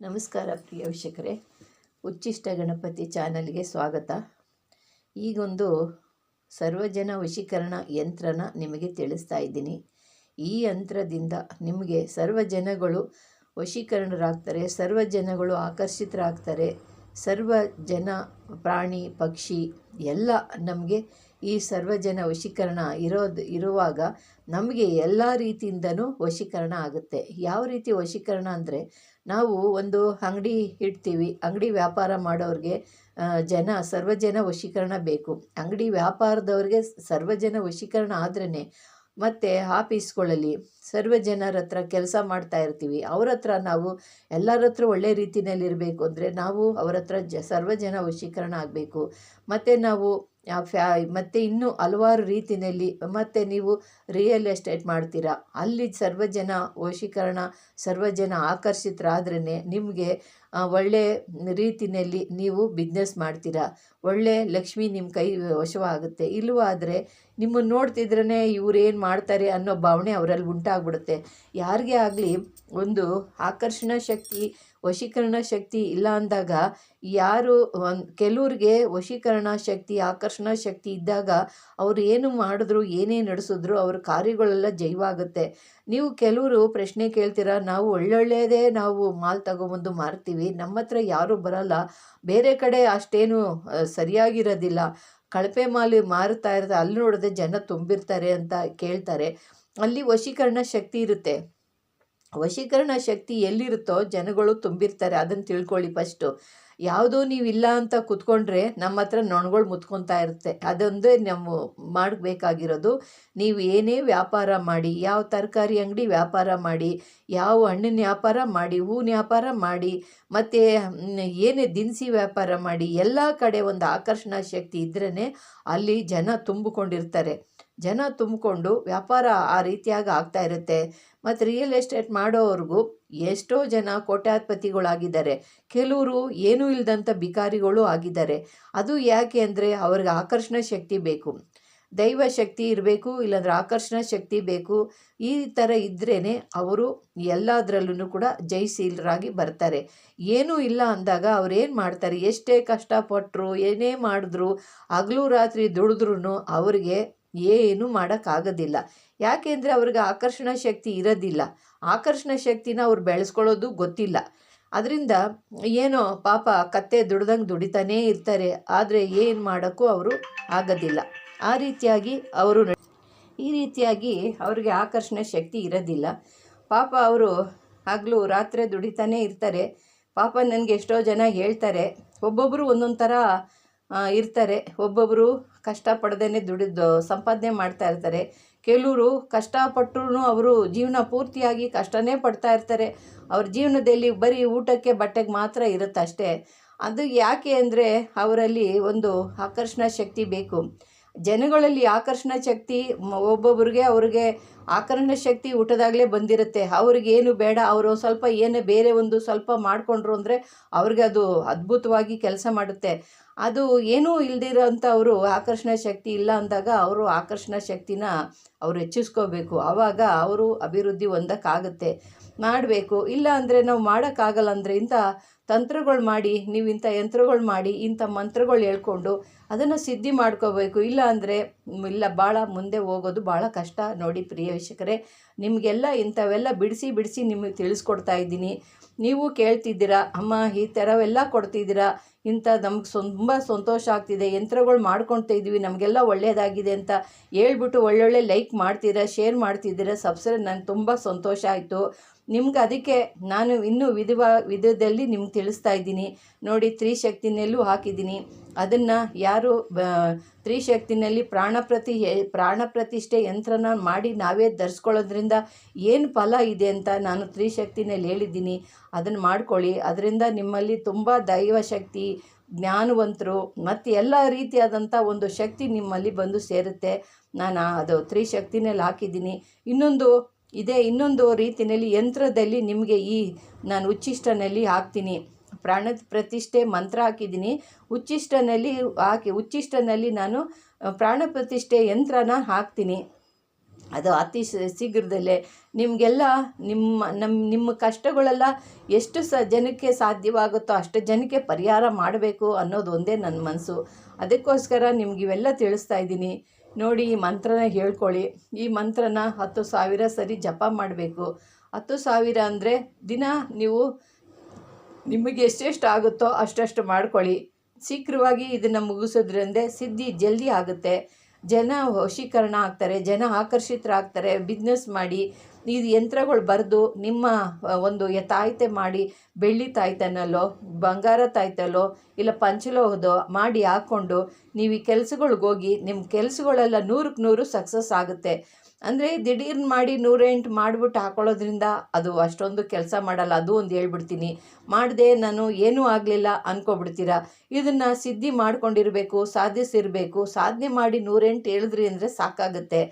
ನಮಸ್ಕಾರ ಪ್ರಿಯ ವೀಕ್ಷಕರೇ. ಉಚ್ಚಿಷ್ಟ ಗಣಪತಿ ಚಾನಲ್ಗೆ ಸ್ವಾಗತ. ಈಗೊಂದು ಸರ್ವಜನ ವಶೀಕರಣ ಯಂತ್ರನ ನಿಮಗೆ ತಿಳಿಸ್ತಾ ಇದ್ದೀನಿ. ಈ ಯಂತ್ರದಿಂದ ನಿಮಗೆ ಸರ್ವಜನಗಳು ವಶೀಕರಣರಾಗ್ತಾರೆ, ಸರ್ವಜನಗಳು ಆಕರ್ಷಿತರಾಗ್ತಾರೆ ಸರ್ವ ಜನ ಪ್ರಾಣಿ ಪಕ್ಷಿ ಎಲ್ಲ ನಮಗೆ ಈ ಸರ್ವಜನ ವಶೀಕರಣ ಇರೋದು ಇರುವಾಗ ನಮಗೆ ಎಲ್ಲ ರೀತಿಯಿಂದನೂ ವಶೀಕರಣ ಆಗುತ್ತೆ. ಯಾವ ರೀತಿ ವಶೀಕರಣ ಅಂದರೆ ನಾವು ಒಂದು ಅಂಗಡಿ ಇಡ್ತೀವಿ, ಅಂಗಡಿ ವ್ಯಾಪಾರ ಮಾಡೋರಿಗೆ ಜನ ಸರ್ವಜನ ವಶೀಕರಣ ಬೇಕು. ಅಂಗಡಿ ವ್ಯಾಪಾರದವ್ರಿಗೆ ಸರ್ವಜನ ವಶೀಕರಣ ಆದ್ರೇ ಮತ್ತು ಆಫೀಸ್ಗಳಲ್ಲಿ ಸರ್ವ ಜನರ ಹತ್ರ ಕೆಲಸ ಮಾಡ್ತಾ ಇರ್ತೀವಿ. ಅವ್ರ ಹತ್ರ ನಾವು ಎಲ್ಲರ ಹತ್ರ ಒಳ್ಳೆ ರೀತಿಯಲ್ಲಿ ಇರಬೇಕು ಅಂದರೆ ನಾವು ಅವ್ರ ಹತ್ರ ಜ ಸರ್ವ ಜನ ವಶೀಕರಣ ಆಗಬೇಕು. ಮತ್ತು ನಾವು ಫ್ಯಾ, ಮತ್ತು ಇನ್ನೂ ಹಲವಾರು ರೀತಿಯಲ್ಲಿ ಮತ್ತು ನೀವು ರಿಯಲ್ ಎಸ್ಟೇಟ್ ಮಾಡ್ತೀರಾ. ಅಲ್ಲಿ ಸರ್ವ ಜನ ವಶೀಕರಣ, ಸರ್ವ ಜನ ಆಕರ್ಷಿತರಾದ್ರೇ ನಿಮಗೆ ಒಳ್ಳೆ ರೀತಿಯಲ್ಲಿ ನೀವು ಬಿಸ್ನೆಸ್ ಮಾಡ್ತೀರಾ? ಒಳ್ಳೆ ಲಕ್ಷ್ಮಿ ನಿಮ್ಮ ಕೈ ವಶವಾಗುತ್ತೆ. ಇಲ್ಲವಾದರೆ ನಿಮ್ಮನ್ನು ನೋಡ್ತಿದ್ರೇ ಇವ್ರು ಏನು ಮಾಡ್ತಾರೆ ಅನ್ನೋ ಭಾವನೆ ಅವರಲ್ಲಿ ಉಂಟಾಗ್ಬಿಡುತ್ತೆ. ಯಾರಿಗೆ ಆಗಲಿ ಒಂದು ಆಕರ್ಷಣ ಶಕ್ತಿ, ವಶೀಕರಣ ಶಕ್ತಿ ಇಲ್ಲ ಅಂದಾಗ ಯಾರು ಒಂದು ಕೆಲವ್ರಿಗೆ ವಶೀಕರಣ ಶಕ್ತಿ, ಆಕರ್ಷಣ ಶಕ್ತಿ ಇದ್ದಾಗ ಅವರು ಏನು ಮಾಡಿದ್ರು, ಏನೇ ನಡೆಸಿದ್ರು ಅವ್ರ ಕಾರ್ಯಗಳೆಲ್ಲ ಜಯವಾಗುತ್ತೆ ನೀವು ಕೆಲವರು ಪ್ರಶ್ನೆ ಕೇಳ್ತೀರಾ, ನಾವು ಒಳ್ಳೊಳ್ಳೆಯದೇ ನಾವು ಮಾಲ್ ತಗೊಬಂದು ಮಾರ್ತೀವಿ ನಮ್ಮ ಹತ್ರ ಯಾರೂ ಬರಲ್ಲ, ಬೇರೆ ಕಡೆ ಅಷ್ಟೇನು ಸರಿಯಾಗಿರೋದಿಲ್ಲ, ಕಳಪೆ ಮಾಲ್ ಮಾರುತ್ತಾ ಇರೋದು ಅಲ್ಲಿ ನೋಡಿದ್ರೆ ಜನ ತುಂಬಿರ್ತಾರೆ ಅಂತ ಕೇಳ್ತಾರೆ, ಅಲ್ಲಿ ವಶೀಕರಣ ಶಕ್ತಿ ಇರುತ್ತೆ. ವಶೀಕರಣ ಶಕ್ತಿ ಎಲ್ಲಿರುತ್ತೋ ಜನಗಳು ತುಂಬಿರ್ತಾರೆ, ಅದನ್ನು ತಿಳ್ಕೊಳ್ಳಿ ಫಸ್ಟು ಯಾವುದೋ ನೀವು ಇಲ್ಲ ಅಂತ ಕುತ್ಕೊಂಡ್ರೆ ನಮ್ಮ ಹತ್ರ ನೊಣಗಳು ಮುತ್ಕೊತಾ ಇರುತ್ತೆ. ಅದೊಂದೇ ನಾವು ಮಾಡಬೇಕಾಗಿರೋದು ನೀವು ಏನೇ ವ್ಯಾಪಾರ ಮಾಡಿ, ಯಾವ ತರಕಾರಿ ಅಂಗಡಿ ವ್ಯಾಪಾರ ಮಾಡಿ, ಯಾವ ಹಣ್ಣಿನ ವ್ಯಾಪಾರ ಮಾಡಿ, ಹೂವಿನ ವ್ಯಾಪಾರ ಮಾಡಿ, ಮತ್ತು ಏನೇ ದಿನಸಿ ವ್ಯಾಪಾರ ಮಾಡಿ, ಎಲ್ಲ ಕಡೆ ಒಂದು ಆಕರ್ಷಣಾ ಶಕ್ತಿ ಇದ್ರೇ ಅಲ್ಲಿ ಜನ ತುಂಬಿಕೊಂಡಿರ್ತಾರೆ. ಜನ ತುಂಬಿಕೊಂಡು ವ್ಯಾಪಾರ ಆ ರೀತಿಯಾಗಿ ಆಗ್ತಾ ಇರುತ್ತೆ. ಮತ್ತು ರಿಯಲ್ ಎಸ್ಟೇಟ್ ಮಾಡೋವ್ರಿಗೂ ಎಷ್ಟೋ ಜನ ಕೋಟ್ಯಾಧಿಪತಿಗಳಾಗಿದ್ದಾರೆ. ಕೆಲವರು ಏನೂ ಇಲ್ಲದಂಥ ಬಿಕಾರಿಗಳು ಆಗಿದ್ದಾರೆ. ಅದು ಯಾಕೆ ಅಂದರೆ ಅವ್ರಿಗೆ ಆಕರ್ಷಣ ಶಕ್ತಿ ಬೇಕು. ದೈವ ಶಕ್ತಿ ಇರಬೇಕು, ಇಲ್ಲಾಂದ್ರೆ ಆಕರ್ಷಣ ಶಕ್ತಿ ಬೇಕು. ಈ ಥರ ಇದ್ರೇ ಅವರು ಎಲ್ಲದರಲ್ಲೂ ಕೂಡ ಜಯಶೀಲರಾಗಿ ಬರ್ತಾರೆ. ಏನೂ ಇಲ್ಲ ಅಂದಾಗ ಅವ್ರೇನು ಮಾಡ್ತಾರೆ? ಎಷ್ಟೇ ಕಷ್ಟಪಟ್ಟರು ಏನೇ ಮಾಡಿದ್ರು, ಹಗಲು ರಾತ್ರಿ ದುಡಿದ್ರೂ ಅವ್ರಿಗೆ ಏನು ಮಾಡೋಕ್ಕಾಗೋದಿಲ್ಲ. ಯಾಕೆಂದರೆ ಅವ್ರಿಗೆ ಆಕರ್ಷಣ ಶಕ್ತಿ ಇರೋದಿಲ್ಲ. ಆಕರ್ಷಣ ಶಕ್ತಿನ ಅವ್ರು ಬೆಳೆಸ್ಕೊಳ್ಳೋದು ಗೊತ್ತಿಲ್ಲ. ಅದರಿಂದ ಏನೋ ಪಾಪ ಕತ್ತೆ ದುಡ್ದಂಗೆ ದುಡಿತಾನೇ ಇರ್ತಾರೆ. ಆದರೆ ಏನು ಮಾಡೋಕ್ಕೂ ಅವರು ಆಗೋದಿಲ್ಲ. ಆ ರೀತಿಯಾಗಿ ಅವರು ಈ ರೀತಿಯಾಗಿ ಅವ್ರಿಗೆ ಆಕರ್ಷಣೆ ಶಕ್ತಿ ಇರೋದಿಲ್ಲ. ಪಾಪ ಅವರು ಹಗಲು ರಾತ್ರಿ ದುಡಿತಾನೇ ಇರ್ತಾರೆ. ಪಾಪ ನನಗೆ ಎಷ್ಟೋ ಜನ ಹೇಳ್ತಾರೆ. ಒಬ್ಬೊಬ್ಬರು ಒಂದೊಂದು ಥರ ಇರ್ತಾರೆ. ಒಬ್ಬೊಬ್ಬರು ಕಷ್ಟಪಡ್ದೇ ದುಡಿದು ಸಂಪಾದನೆ ಮಾಡ್ತಾ ಇರ್ತಾರೆ. ಕೆಲವರು ಕಷ್ಟಪಟ್ಟರು ಅವರು ಜೀವನ ಪೂರ್ತಿಯಾಗಿ ಕಷ್ಟನೇ ಪಡ್ತಾ ಇರ್ತಾರೆ. ಅವ್ರ ಜೀವನದಲ್ಲಿ ಬರೀ ಊಟಕ್ಕೆ ಬಟ್ಟೆಗೆ ಮಾತ್ರ ಇರುತ್ತೆ ಅಷ್ಟೇ ಅದು ಯಾಕೆ ಅಂದರೆ ಅವರಲ್ಲಿ ಒಂದು ಆಕರ್ಷಣ ಶಕ್ತಿ ಬೇಕು. ಜನಗಳಲ್ಲಿ ಆಕರ್ಷಣ ಶಕ್ತಿ ಒಬ್ಬೊಬ್ಬರಿಗೆ ಅವ್ರಿಗೆ ಆಕರ್ಷಣ ಶಕ್ತಿ ಊಟದಾಗಲೇ ಬಂದಿರುತ್ತೆ. ಅವ್ರಿಗೇನು ಬೇಡ, ಅವರು ಸ್ವಲ್ಪ ಏನೇ ಬೇರೆ ಒಂದು ಸ್ವಲ್ಪ ಮಾಡಿಕೊಂಡ್ರು ಅಂದರೆ ಅವ್ರಿಗೆ ಅದು ಅದ್ಭುತವಾಗಿ ಕೆಲಸ ಮಾಡುತ್ತೆ. ಅದು ಏನೂ ಇಲ್ದಿರೋಂಥ ಅವರು ಆಕರ್ಷಣ ಶಕ್ತಿ ಇಲ್ಲ ಅಂದಾಗ ಅವರು ಆಕರ್ಷಣ ಶಕ್ತಿನ ಅವ್ರು ಹೆಚ್ಚಿಸ್ಕೋಬೇಕು. ಆವಾಗ ಅವರು ಅಭಿವೃದ್ಧಿ ಹೊಂದಕ್ಕಾಗುತ್ತೆ. ಮಾಡಬೇಕು. ಇಲ್ಲ ಅಂದರೆ ನಾವು ಮಾಡೋಕ್ಕಾಗಲ್ಲ ಅಂದ್ರಿಂದ ತಂತ್ರಗಳು ಮಾಡಿ, ನೀವು ಇಂಥ ಯಂತ್ರಗಳು ಮಾಡಿ, ಇಂಥ ಮಂತ್ರಗಳು ಹೇಳ್ಕೊಂಡು ಅದನ್ನು ಸಿದ್ಧಿ ಮಾಡ್ಕೋಬೇಕು. ಇಲ್ಲ ಅಂದರೆ, ಇಲ್ಲ ಭಾಳ ಮುಂದೆ ಹೋಗೋದು ಭಾಳ ಕಷ್ಟ ನೋಡಿ ಪ್ರಿಯ ವೀಕ್ಷಕರೇ. ನಿಮಗೆಲ್ಲ ಇಂಥವೆಲ್ಲ ಬಿಡಿಸಿ ಬಿಡಿಸಿ ನಿಮಗೆ ತಿಳಿಸ್ಕೊಡ್ತಾ ಇದ್ದೀನಿ. ನೀವು ಕೇಳ್ತಿದ್ದೀರಾ, ಅಮ್ಮ, ಈ ಥರವೆಲ್ಲ ಕೊಡ್ತಿದ್ದೀರಾ? ಇಂಥ ನಮ್ಗೆ ತುಂಬ ಸಂತೋಷ ಆಗ್ತಿದೆ. ಯಂತ್ರಗಳು ಮಾಡ್ಕೊಳ್ತಾ ಇದ್ದೀವಿ, ನಮಗೆಲ್ಲ ಒಳ್ಳೆಯದಾಗಿದೆ ಅಂತ ಹೇಳ್ಬಿಟ್ಟು ಒಳ್ಳೊಳ್ಳೆ ಲೈಕ್ ಮಾಡ್ತೀರಾ ಶೇರ್ ಮಾಡ್ತಿದ್ದೀರಾ, ಸಬ್ಸ್ಕ್ರೈಬ್ ನಂಗೆ ತುಂಬ ಸಂತೋಷ ಆಯಿತು. ನಿಮ್ಗೆ ಅದಕ್ಕೆ ನಾನು ಇನ್ನೂ ವಿಧವ, ವಿಧದಲ್ಲಿ ನಿಮ್ಗೆ ತಿಳಿಸ್ತಾ ಇದ್ದೀನಿ. ನೋಡಿ, ತ್ರಿಶಕ್ತಿನಲ್ಲೂ ಹಾಕಿದ್ದೀನಿ. ಅದನ್ನು ಯಾರು ತ್ರಿಶಕ್ತಿನಲ್ಲಿ ಪ್ರಾಣ ಪ್ರತಿ ಪ್ರಾಣ ಪ್ರತಿಷ್ಠೆ ಯಂತ್ರನ ಮಾಡಿ ನಾವೇ ಧರಿಸ್ಕೊಳ್ಳೋದ್ರಿಂದ ಏನು ಫಲ ಇದೆ ಅಂತ ನಾನು ತ್ರಿಶಕ್ತಿನಲ್ಲಿ ಹೇಳಿದ್ದೀನಿ. ಅದನ್ನು ಮಾಡ್ಕೊಳ್ಳಿ. ಅದರಿಂದ ನಿಮ್ಮಲ್ಲಿ ತುಂಬ ದೈವ ಶಕ್ತಿ ಜ್ಞಾನವಂತರು ಮತ್ತು ಎಲ್ಲ ರೀತಿಯಾದಂಥ ಒಂದು ಶಕ್ತಿ ನಿಮ್ಮಲ್ಲಿ ಬಂದು ಸೇರುತ್ತೆ. ನಾನು ಅದು ತ್ರಿಶಕ್ತಿನಲ್ಲಿ ಹಾಕಿದ್ದೀನಿ. ಇನ್ನೊಂದು ಇದೇ ಇನ್ನೊಂದು ರೀತಿಯಲ್ಲಿ ಯಂತ್ರದಲ್ಲಿ ನಿಮಗೆ ಈ ನಾನು ಉಚ್ಚಿಷ್ಟನಲ್ಲಿ ಹಾಕ್ತೀನಿ. ಪ್ರಾಣ ಪ್ರತಿಷ್ಠೆ ಮಂತ್ರ ಹಾಕಿದ್ದೀನಿ. ಉಚ್ಚಿಷ್ಟನಲ್ಲಿ ಹಾಕಿ, ಉಚ್ಚಿಷ್ಟನಲ್ಲಿ ನಾನು ಪ್ರಾಣ ಪ್ರತಿಷ್ಠೆ ಯಂತ್ರನ ಹಾಕ್ತೀನಿ. ಅದು ಅತಿ ಶೀಘ್ರದಲ್ಲೇ ನಿಮಗೆಲ್ಲ ನಿಮ್ಮ ನಮ್ಮ ನಿಮ್ಮ ಕಷ್ಟಗಳೆಲ್ಲ ಎಷ್ಟು ಸ, ಜನಕ್ಕೆ ಸಾಧ್ಯವಾಗುತ್ತೋ ಅಷ್ಟು ಜನಕ್ಕೆ ಪರಿಹಾರ ಮಾಡಬೇಕು ಅನ್ನೋದು ಒಂದೇ ನನ್ನ ಮನಸ್ಸು. ಅದಕ್ಕೋಸ್ಕರ ನಿಮ್ಗೆ ಇವೆಲ್ಲ ತಿಳಿಸ್ತಾ ಇದ್ದೀನಿ. ನೋಡಿ, ಈ ಮಂತ್ರನ ಹೇಳ್ಕೊಳ್ಳಿ. ಈ ಮಂತ್ರನ ಹತ್ತು ಸಾವಿರ ಸರಿ ಜಪ ಮಾಡಬೇಕು. ಹತ್ತು ಸಾವಿರ ಅಂದರೆ ದಿನ ನೀವು ನಿಮಗೆ ಎಷ್ಟೆಷ್ಟು ಆಗುತ್ತೋ ಅಷ್ಟಷ್ಟು ಮಾಡ್ಕೊಳ್ಳಿ. ಶೀಘ್ರವಾಗಿ ಇದನ್ನು ಮುಗಿಸೋದ್ರಿಂದ ಸಿದ್ಧಿ ಜಲ್ದಿ ಆಗುತ್ತೆ. ಜನ ವಶೀಕರಣ ಆಗ್ತಾರೆ, ಜನ ಆಕರ್ಷಿತರಾಗ್ತಾರೆ ಬಿಸ್ನೆಸ್ ಮಾಡಿ, ಇದು ಯಂತ್ರಗಳು ಬರೆದು ನಿಮ್ಮ ಒಂದು ತಾಯ್ತೆ ಮಾಡಿ, ಬೆಳ್ಳಿ ತಾಯ್ತನಲ್ಲೋ, ಬಂಗಾರ ತಾಯ್ತಲ್ಲೋ, ಇಲ್ಲ ಪಂಚಲೋಹದೋ ಮಾಡಿ ಹಾಕ್ಕೊಂಡು ನೀವು ಈ ಹೋಗಿ ನಿಮ್ಮ ಕೆಲಸಗಳೆಲ್ಲ ನೂರಕ್ಕೆ ನೂರು ಸಕ್ಸಸ್ ಆಗುತ್ತೆ. ಅಂದರೆ ದಿಢೀರ್ನ ಮಾಡಿ ನೂರೆಂಟು ಮಾಡಿಬಿಟ್ಟು ಹಾಕೊಳ್ಳೋದ್ರಿಂದ ಅದು ಅಷ್ಟೊಂದು ಕೆಲಸ ಮಾಡಲ್ಲ, ಅದು ಒಂದು ಹೇಳ್ಬಿಡ್ತೀನಿ. ಮಾಡಿದೆ ನಾನು ಏನೂ ಆಗಲಿಲ್ಲ ಅಂದ್ಕೊಬಿಡ್ತೀರ ಇದನ್ನು ಸಿದ್ಧಿ ಮಾಡ್ಕೊಂಡಿರಬೇಕು, ಸಾಧಿಸಿರಬೇಕು. ಸಾಧನೆ ಮಾಡಿ ನೂರೆಂಟು ಹೇಳಿದ್ರಿ ಅಂದರೆ ಸಾಕಾಗುತ್ತೆ.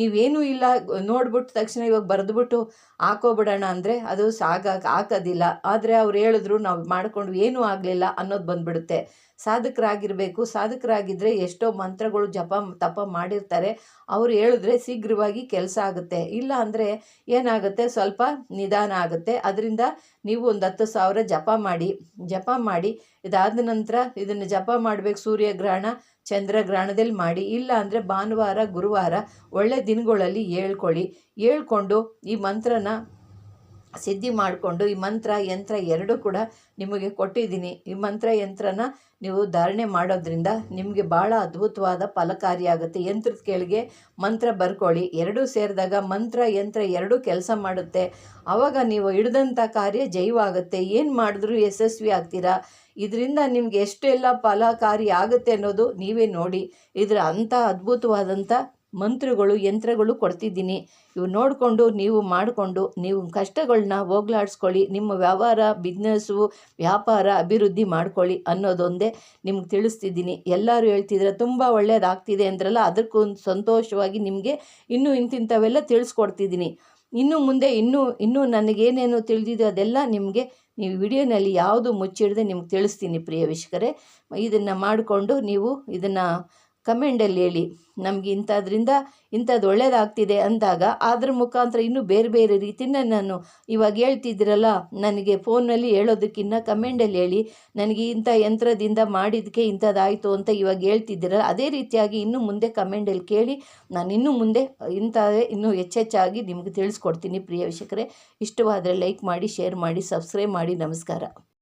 ನೀವೇನೂ ಇಲ್ಲ ನೋಡ್ಬಿಟ್ಟು ತಕ್ಷಣ ಇವಾಗ ಬರೆದ್ಬಿಟ್ಟು ಹಾಕೋಬಿಡೋಣ ಅಂದರೆ ಅದು ಸಾಗ ಹಾಕೋದಿಲ್ಲ. ಆದರೆ ಅವ್ರು ಹೇಳಿದ್ರು ನಾವು ಮಾಡಿಕೊಂಡು ಏನೂ ಆಗಲಿಲ್ಲ ಅನ್ನೋದು ಬಂದ್ಬಿಡುತ್ತೆ. ಸಾಧಕರಾಗಿರಬೇಕು ಸಾಧಕರಾಗಿದ್ದರೆ ಎಷ್ಟೋ ಮಂತ್ರಗಳು ಜಪ, ತಪ ಮಾಡಿರ್ತಾರೆ. ಅವ್ರು ಹೇಳಿದ್ರೆ ಶೀಘ್ರವಾಗಿ ಕೆಲಸ ಆಗುತ್ತೆ. ಇಲ್ಲ ಅಂದರೆ ಏನಾಗುತ್ತೆ? ಸ್ವಲ್ಪ ನಿಧಾನ ಆಗುತ್ತೆ. ಅದರಿಂದ ನೀವು ಒಂದು ಹತ್ತು ಸಾವಿರ ಜಪ ಮಾಡಿ ಜಪ ಮಾಡಿ, ಇದಾದ ನಂತರ ಇದನ್ನು ಜಪ ಮಾಡಬೇಕು ಸೂರ್ಯಗ್ರಹಣ, ಚಂದ್ರಗ್ರಹಣದಲ್ಲಿ ಮಾಡಿ. ಇಲ್ಲ ಅಂದರೆ ಭಾನುವಾರ, ಗುರುವಾರ ಒಳ್ಳೆ ದಿನಗಳಲ್ಲಿ ಹೇಳ್ಕೊಳ್ಳಿ. ಹೇಳ್ಕೊಂಡು ಈ ಮಂತ್ರನ ಸಿದ್ಧಿ ಮಾಡಿಕೊಂಡು ಈ ಮಂತ್ರ, ಯಂತ್ರ ಎರಡೂ ಕೂಡ ನಿಮಗೆ ಕೊಟ್ಟಿದ್ದೀನಿ. ಈ ಮಂತ್ರ, ಯಂತ್ರನ ನೀವು ಧಾರಣೆ ಮಾಡೋದ್ರಿಂದ ನಿಮಗೆ ಭಾಳ ಅದ್ಭುತವಾದ ಫಲಕಾರಿಯಾಗುತ್ತೆ. ಯಂತ್ರದ ಕೆಳಗೆ ಮಂತ್ರ ಬರ್ಕೊಳ್ಳಿ. ಎರಡೂ ಸೇರಿದಾಗ ಮಂತ್ರ, ಯಂತ್ರ ಎರಡೂ ಕೆಲಸ ಮಾಡುತ್ತೆ. ಆವಾಗ ನೀವು ಹಿಡಿದಂಥ ಕಾರ್ಯ ಜೈವಾಗುತ್ತೆ ಏನು ಮಾಡಿದ್ರೂ ಯಶಸ್ವಿ ಆಗ್ತೀರಾ? ಇದರಿಂದ ನಿಮ್ಗೆ ಎಷ್ಟೆಲ್ಲ ಫಲಕಾರಿ ಆಗುತ್ತೆ ಅನ್ನೋದು ನೀವೇ ನೋಡಿ. ಇದರ ಅಂಥ ಅದ್ಭುತವಾದಂಥ ಮಂತ್ರಗಳು, ಯಂತ್ರಗಳು ಕೊಡ್ತಿದ್ದೀನಿ. ಇವು ನೋಡಿಕೊಂಡು, ನೀವು ಮಾಡಿಕೊಂಡು, ನೀವು ಕಷ್ಟಗಳನ್ನ ಹೋಗ್ಲಾಡಿಸ್ಕೊಳ್ಳಿ. ನಿಮ್ಮ ವ್ಯವಹಾರ ಬಿಸ್ನೆಸ್ಸು ವ್ಯಾಪಾರ ಅಭಿವೃದ್ಧಿ ಮಾಡ್ಕೊಳ್ಳಿ ಅನ್ನೋದೊಂದೇ ನಿಮ್ಗೆ ತಿಳಿಸ್ತಿದ್ದೀನಿ. ಎಲ್ಲರೂ ಹೇಳ್ತಿದ್ರೆ ತುಂಬ ಒಳ್ಳೆಯದಾಗ್ತಿದೆ ಅಂದ್ರಲ್ಲ, ಅದಕ್ಕೂ ಸಂತೋಷವಾಗಿ ನಿಮಗೆ ಇನ್ನೂ ಇಂತಿಂಥವೆಲ್ಲ ತಿಳಿಸ್ಕೊಡ್ತಿದ್ದೀನಿ. ಇನ್ನು ಮುಂದೆ ಇನ್ನೂ ಇನ್ನೂ ನನಗೇನೇನು ತಿಳಿದಿದೆ ಅದೆಲ್ಲ ನಿಮಗೆ ನೀವು ವಿಡಿಯೋನಲ್ಲಿ ಯಾವುದು ಮುಚ್ಚಿಡದೆ ನಿಮ್ಗೆ ತಿಳಿಸ್ತೀನಿ ಪ್ರಿಯ ವೀಕ್ಷಕರೇ. ಇದನ್ನು ಮಾಡಿಕೊಂಡು ನೀವು ಇದನ್ನು ಕಮೆಂಡಲ್ಲಿ ಹೇಳಿ, ನಮಗೆ ಇಂಥದ್ರಿಂದ ಇಂಥದ್ದು ಒಳ್ಳೇದಾಗ್ತಿದೆ ಅಂದಾಗ ಅದ್ರ ಮುಖಾಂತರ ಇನ್ನೂ ಬೇರೆ ಬೇರೆ ರೀತಿನ ನಾನು ಇವಾಗ ಹೇಳ್ತಿದ್ದೀರಲ್ಲ, ನನಗೆ ಫೋನಲ್ಲಿ ಹೇಳೋದಕ್ಕಿಂತ ಕಮೆಂಡಲ್ಲಿ ಹೇಳಿ, ನನಗೆ ಇಂಥ ಯಂತ್ರದಿಂದ ಮಾಡಿದ್ದಕ್ಕೆ ಇಂಥದ್ದಾಯಿತು ಅಂತ ಇವಾಗ ಹೇಳ್ತಿದ್ದೀರಲ್ಲ, ಅದೇ ರೀತಿಯಾಗಿ ಇನ್ನು ಮುಂದೆ ಕಮೆಂಡಲ್ಲಿ ಕೇಳಿ, ನಾನು ಇನ್ನೂ ಮುಂದೆ ಇಂಥವೇ ಇನ್ನೂ ಹೆಚ್ಚೆಚ್ಚಾಗಿ ನಿಮಗೆ ತಿಳಿಸ್ಕೊಡ್ತೀನಿ ಪ್ರಿಯ ವೀಕ್ಷಕರೇ. ಇಷ್ಟವಾದರೆ ಲೈಕ್ ಮಾಡಿ, ಶೇರ್ ಮಾಡಿ, ಸಬ್ಸ್ಕ್ರೈಬ್ ಮಾಡಿ, ನಮಸ್ಕಾರ.